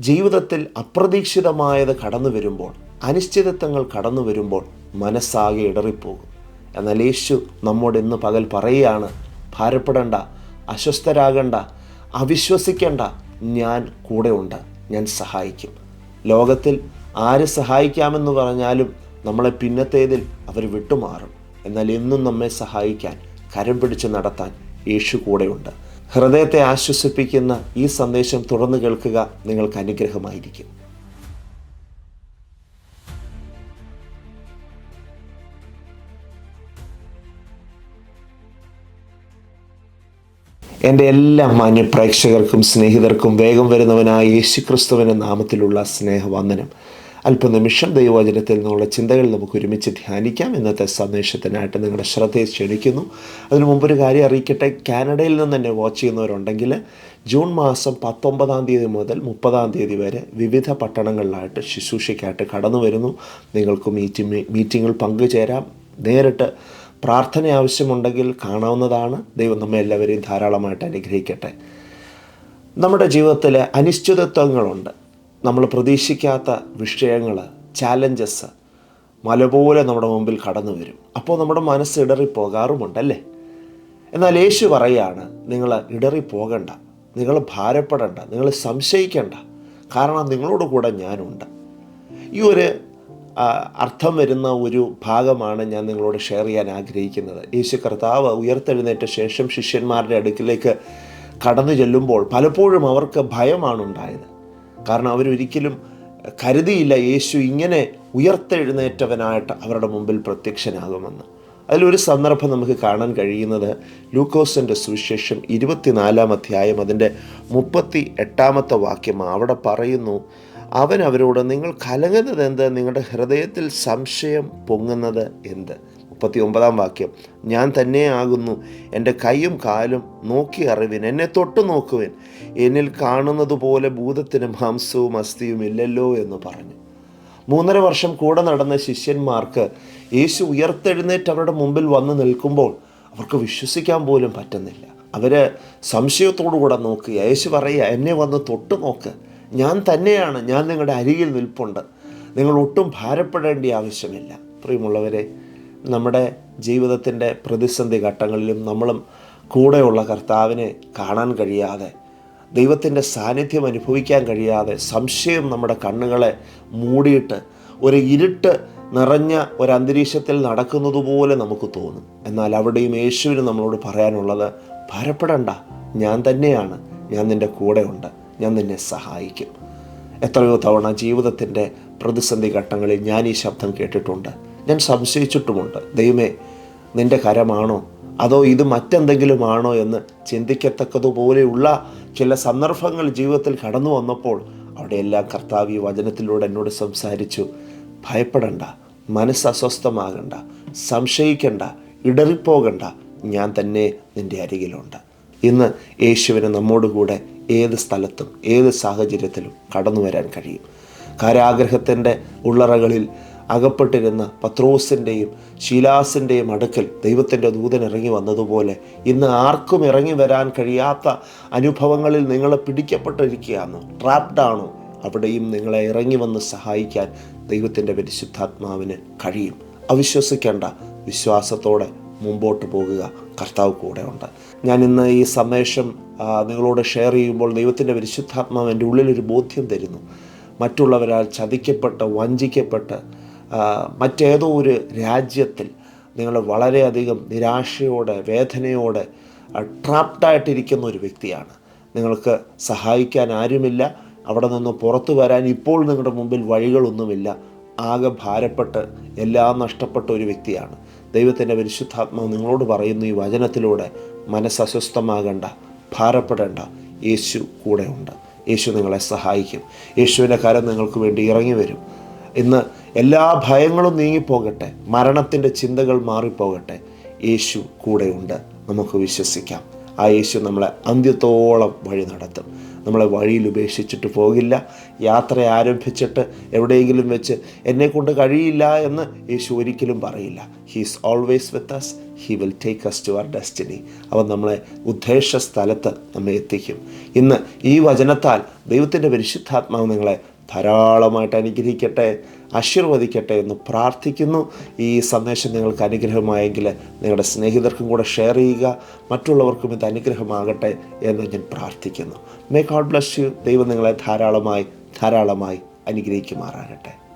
ജീവിതത്തിൽ അപ്രതീക്ഷിതമായത് കടന്നു വരുമ്പോൾ അനിശ്ചിതത്വങ്ങൾ കടന്നു വരുമ്പോൾ മനസ്സാകെ ഇടറിപ്പോകും. എന്നാൽ യേശു നമ്മോട് ഇന്ന് പകൽ പറയുകയാണ് ഭാരപ്പെടേണ്ട അസ്വസ്ഥരാകണ്ട അവിശ്വസിക്കേണ്ട ഞാൻ കൂടെ ഉണ്ട് ഞാൻ സഹായിക്കും. ലോകത്തിൽ ആര് സഹായിക്കാമെന്ന് പറഞ്ഞാലും നമ്മളെ പിന്നത്തേതിൽ അവർ വിട്ടുമാറും. എന്നാൽ എന്നും നമ്മെ സഹായിക്കാൻ കരം പിടിച്ച് നടത്താൻ യേശു കൂടെയുണ്ട്. ഹൃദയത്തെ ആശ്വസിപ്പിക്കുന്ന ഈ സന്ദേശം തുറന്നു കേൾക്കുക നിങ്ങൾക്ക് അനുഗ്രഹമായിരിക്കും. എന്റെ എല്ലാ മാന്യ പ്രേക്ഷകർക്കും സ്നേഹിതർക്കും വേഗം വരുന്നവനായ യേശുക്രിസ്തുവിന്റെ നാമത്തിലുള്ള സ്നേഹവന്ദനം. അല്പനിമിഷം ദൈവവചനത്തിൽ നിന്നുള്ള ചിന്തകൾ നമുക്ക് ഒരുമിച്ച് ധ്യാനിക്കാം. ഇന്നത്തെ സന്ദേശത്തിനായിട്ട് നിങ്ങളുടെ ശ്രദ്ധയെ ക്ഷണിക്കുന്നു. അതിനു മുമ്പൊരു കാര്യം അറിയിക്കട്ടെ. കാനഡയിൽ നിന്ന് തന്നെ വാച്ച് ചെയ്യുന്നവരുണ്ടെങ്കിൽ ജൂൺ മാസം പത്തൊമ്പതാം തീയതി മുതൽ മുപ്പതാം തീയതി വരെ വിവിധ പട്ടണങ്ങളിലായിട്ട് ശുശ്രൂഷയ്ക്കായിട്ട് കടന്നു വരുന്നു. നിങ്ങൾക്ക് മീറ്റിംഗ് മീറ്റിങ്ങിൽ പങ്കുചേരാം. നേരിട്ട് പ്രാർത്ഥന ആവശ്യമുണ്ടെങ്കിൽ കാണാവുന്നതാണ്. ദൈവം നമ്മെ എല്ലാവരെയും ധാരാളമായിട്ട് അനുഗ്രഹിക്കട്ടെ. നമ്മുടെ ജീവിതത്തിൽ അനിശ്ചിതത്വങ്ങളുണ്ട്. നമ്മൾ പ്രതീക്ഷിക്കാത്ത വിഷയങ്ങൾ ചാലഞ്ചസ് മലപോലെ നമ്മുടെ മുമ്പിൽ കടന്നു വരും. അപ്പോൾ നമ്മുടെ മനസ്സ് ഇടറിപ്പോകാറുമുണ്ടല്ലേ? എന്നാൽ യേശു പറയാണ് നിങ്ങൾ ഇടറിപ്പോകണ്ട നിങ്ങൾ ഭാരപ്പെടണ്ട നിങ്ങൾ സംശയിക്കേണ്ട. കാരണം നിങ്ങളോട് കൂടെ ഞാനുണ്ട്. ഈ ഒരു അർത്ഥം വരുന്ന ഒരു ഭാഗമാണ് ഞാൻ നിങ്ങളോട് ഷെയർ ചെയ്യാൻ ആഗ്രഹിക്കുന്നത്. യേശു കർത്താവ് ഉയർത്തെഴുന്നേറ്റ ശേഷം ശിഷ്യന്മാരുടെ അടുക്കിലേക്ക് കടന്നു ചെല്ലുമ്പോൾ പലപ്പോഴും അവർക്ക് ഭയമാണ് ഉണ്ടായത് കാരണം അവരൊരിക്കലും കരുതിയില്ല യേശു ഇങ്ങനെ ഉയർത്തെഴുന്നേറ്റവനായിട്ട് അവരുടെ മുമ്പിൽ പ്രത്യക്ഷനാകുമെന്ന്. അതിലൊരു സന്ദർഭം നമുക്ക് കാണാൻ കഴിയുന്നത് ലൂക്കോസിന്റെ സുവിശേഷം ഇരുപത്തിനാലാം അധ്യായം അതിന്റെ മുപ്പത്തി എട്ടാമത്തെ വാക്യം അവിടെ പറയുന്നു അവൻ അവരോട് നിങ്ങൾ കലങ്ങുന്നത് എന്ത്? നിങ്ങളുടെ ഹൃദയത്തിൽ സംശയം പൊങ്ങുന്നത് എന്ത്? മുപ്പത്തി ഒമ്പതാം വാക്യം. ഞാൻ തന്നെ തന്നെയാകുന്നു എന്റെ കൈയും കാലും നോക്കി അറിവിൻ എന്നെ തൊട്ടു നോക്കുവിൻ. എന്നിൽ കാണുന്നത് പോലെ ഭൂതത്തിന് മാംസവും അസ്ഥിയും ഇല്ലല്ലോ എന്ന് പറഞ്ഞു. മൂന്നര വർഷം കൂടെ നടന്ന ശിഷ്യന്മാർക്ക് യേശു ഉയർത്തെഴുന്നേറ്റ് അവരുടെ മുമ്പിൽ വന്ന് നിൽക്കുമ്പോൾ അവർക്ക് വിശ്വസിക്കാൻ പോലും പറ്റുന്നില്ല. അവർ സംശയത്തോടു കൂടെ നോക്കുക യേശു പറയുക എന്നെ വന്ന് തൊട്ട് നോക്ക്. ഞാൻ തന്നെയാണ്. ഞാൻ നിങ്ങളുടെ അരികിൽ നിൽപ്പുണ്ട്. നിങ്ങൾ ഒട്ടും ഭാരപ്പെടേണ്ട ആവശ്യമില്ല. പ്രിയമുള്ളവരെ നമ്മുടെ ജീവിതത്തിന്റെ പ്രതിസന്ധി ഘട്ടങ്ങളിലും നമ്മളും കൂടെയുള്ള കർത്താവിനെ കാണാൻ കഴിയാതെ ദൈവത്തിന്റെ സാന്നിധ്യം അനുഭവിക്കാൻ കഴിയാതെ സംശയം നമ്മുടെ കണ്ണുകളെ മൂടിയിട്ട് ഒരു ഇരുട്ട് നിറഞ്ഞ ഒരു അന്തരീക്ഷത്തിൽ നടക്കുന്നതുപോലെ നമുക്ക് തോന്നും. എന്നാൽ അവിടെയും യേശുവിന് നമ്മളോട് പറയാനുള്ളത് ഭരപ്പെടണ്ട ഞാൻ തന്നെയാണ്. ഞാൻ നിന്റെ കൂടെയുണ്ട്. ഞാൻ നിന്നെ സഹായിക്കും. എത്രയോ തവണ ജീവിതത്തിന്റെ പ്രതിസന്ധി ഘട്ടങ്ങളിൽ ഞാൻ ഈ ശബ്ദം കേട്ടിട്ടുണ്ട്. ഞാൻ സംശയിച്ചിട്ടുമുണ്ട്. ദൈവമേ നിന്റെ കരമാണോ? അതോ ഇത് മറ്റെന്തെങ്കിലുമാണോ എന്ന് ചിന്തിക്കത്തക്കതുപോലെയുള്ള ചില സന്ദർഭങ്ങൾ ജീവിതത്തിൽ കടന്നു വന്നപ്പോൾ അവിടെയെല്ലാം കർത്താവ് ഈ വചനത്തിലൂടെ എന്നോട് സംസാരിച്ചു. ഭയപ്പെടണ്ട മനസ്സ് അസ്വസ്ഥമാകണ്ട സംശയിക്കണ്ട ഇടറിപ്പോകണ്ട. ഞാൻ തന്നെ നിന്റെ അരികിലുണ്ട്. ഇന്ന് യേശുവിന് നമ്മോടുകൂടെ ഏത് സ്ഥലത്തും ഏത് സാഹചര്യത്തിലും കടന്നു വരാൻ കഴിയും. കാരാഗ്രഹത്തിന്റെ ഉള്ളറകളിൽ അകപ്പെട്ടിരുന്ന പത്രോസിന്റെയും ശീലാസിന്റെയും അടുക്കൽ ദൈവത്തിന്റെ ദൂതൻ ഇറങ്ങി വന്നതുപോലെ ഇന്ന് ആർക്കും ഇറങ്ങി വരാൻ കഴിയാത്ത അനുഭവങ്ങളിൽ നിങ്ങൾ പിടിക്കപ്പെട്ടിരിക്കുകയാണോ. ട്രാപ്ഡാണോ അവിടെയും നിങ്ങളെ ഇറങ്ങി വന്ന് സഹായിക്കാൻ ദൈവത്തിന്റെ പരിശുദ്ധാത്മാവിന് കഴിയും. അവിശ്വസിക്കേണ്ട. വിശ്വാസത്തോടെ മുമ്പോട്ട് പോകുക കർത്താവ് കൂടെ ഉണ്ട്. ഞാൻ ഇന്ന് ഈ സന്ദേശം നിങ്ങളോട് ഷെയർ ചെയ്യുമ്പോൾ ദൈവത്തിന്റെ പരിശുദ്ധാത്മാവ് എന്റെ ഉള്ളിലൊരു ബോധ്യം തരുന്നു. മറ്റുള്ളവരാൽ ചതിക്കപ്പെട്ട് വഞ്ചിക്കപ്പെട്ട് മറ്റേതോ ഒരു രാജ്യത്തിൽ നിങ്ങൾ വളരെയധികം നിരാശയോടെ വേദനയോടെ ട്രാപ്ഡായിട്ടിരിക്കുന്ന ഒരു വ്യക്തിയാണ്. നിങ്ങൾക്ക് സഹായിക്കാൻ ആരുമില്ല. അവിടെ നിന്ന് പുറത്തു വരാൻ ഇപ്പോൾ നിങ്ങളുടെ മുമ്പിൽ വഴികളൊന്നുമില്ല. ആകെ ഭാരപ്പെട്ട് എല്ലാം നഷ്ടപ്പെട്ട ഒരു വ്യക്തിയാണ്. ദൈവത്തിന്റെ പരിശുദ്ധാത്മാവ് നിങ്ങളോട് പറയുന്ന ഈ വചനത്തിലൂടെ മനസ്സസ്വസ്ഥമാകേണ്ട ഭാരപ്പെടേണ്ട യേശു കൂടെയുണ്ട്. യേശു നിങ്ങളെ സഹായിക്കും. യേശുവിന്റെ കരം നിങ്ങൾക്ക് വേണ്ടി ഇറങ്ങി വരും ഇന്ന് എല്ലാ ഭയങ്ങളും നീങ്ങിപ്പോകട്ടെ മരണത്തിന്റെ ചിന്തകൾ മാറിപ്പോകട്ടെ യേശു കൂടെയുണ്ട്. നമുക്ക് വിശ്വസിക്കാം. ആ യേശു നമ്മളെ അന്ത്യത്തോളം വഴി നടത്തും. നമ്മളെ വഴിയിൽ ഉപേക്ഷിച്ചിട്ട് പോകില്ല. യാത്ര ആരംഭിച്ചിട്ട് എവിടെയെങ്കിലും വെച്ച് എന്നെ കൊണ്ട് കഴിയില്ല എന്ന് യേശു ഒരിക്കലും പറയില്ല. He's always with us he will take us to our destiny അവൻ നമ്മളെ ഉദ്ദേശ സ്ഥലത്ത് നമ്മെ എത്തിക്കും. ഇന്ന് ഈ വചനത്താൽ ദൈവത്തിന്റെ പരിശുദ്ധാത്മാവ് നിങ്ങളെ ധാരാളമായിട്ട് അനുഗ്രഹിക്കട്ടെ. ആശീർവദിക്കട്ടെ എന്ന് പ്രാർത്ഥിക്കുന്നു. ഈ സന്ദേശം നിങ്ങൾക്ക് അനുഗ്രഹമായെങ്കിൽ നിങ്ങളുടെ സ്നേഹിതർക്കും കൂടെ ഷെയർ ചെയ്യുക. മറ്റുള്ളവർക്കും ഇത് അനുഗ്രഹമാകട്ടെ എന്ന് ഞാൻ പ്രാർത്ഥിക്കുന്നു. മേ ഗോഡ് ബ്ലസ് യു ദൈവം നിങ്ങളെ ധാരാളമായി ധാരാളമായി അനുഗ്രഹിക്കുമാറാകട്ടെ.